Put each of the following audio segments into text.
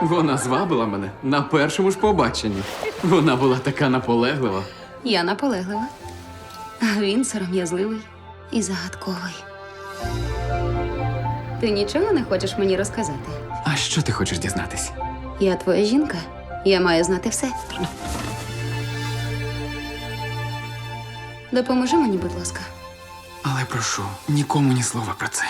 Вона звабила мене на першому ж побаченні. Вона була така наполеглива. Я наполеглива. А він сором'язливий і загадковий. Ти нічого не хочеш мені розказати? А що ти хочеш дізнатись? Я твоя жінка. Я маю знати все. Допоможи мені, будь ласка. Але прошу, нікому ні слова про це.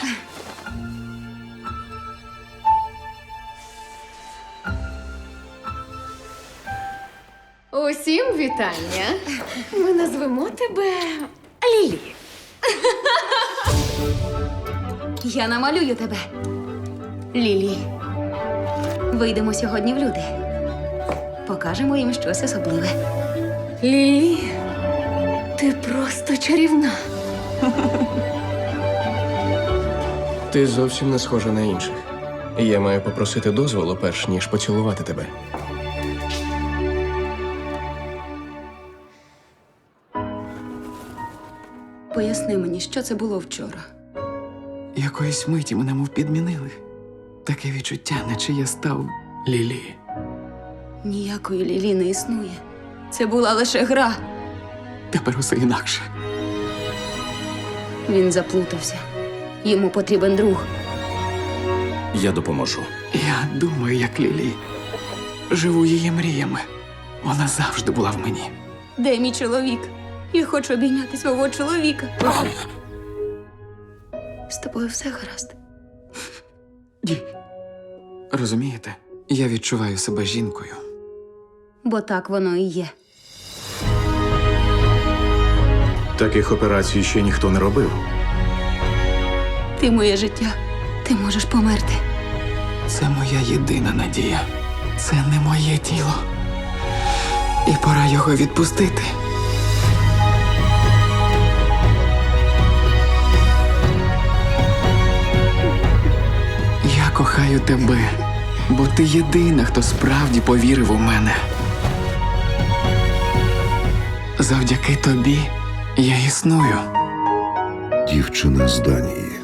Усім вітання. Ми назвемо тебе Лілі. Я намалюю тебе. Лілі. Вийдемо сьогодні в люди. Покажемо їм щось особливе. Лілі, ти просто чарівна. Ти зовсім не схожа на інших. Я маю попросити дозволу, перш ніж поцілувати тебе. Поясни мені, що це було вчора. Якоїсь миті мене мов підмінили. Таке відчуття, наче я став Лілі. Ніякої Лілі не існує. Це була лише гра. Тепер усе інакше. Він заплутався. Йому потрібен друг. Я допоможу. Я думаю, як Лілі. Живу її мріями. Вона завжди була в мені. Де мій чоловік? Я хочу обійняти свого чоловіка. З тобою все гаразд. Розумієте, я відчуваю себе жінкою. Бо так воно і є. Таких операцій ще ніхто не робив. Ти моє життя. Ти можеш померти. Це моя єдина надія. Це не моє тіло. І пора його відпустити. Кохаю тебе, бо ти єдина, хто справді повірив у мене. Завдяки тобі я існую. Дівчина з Данії.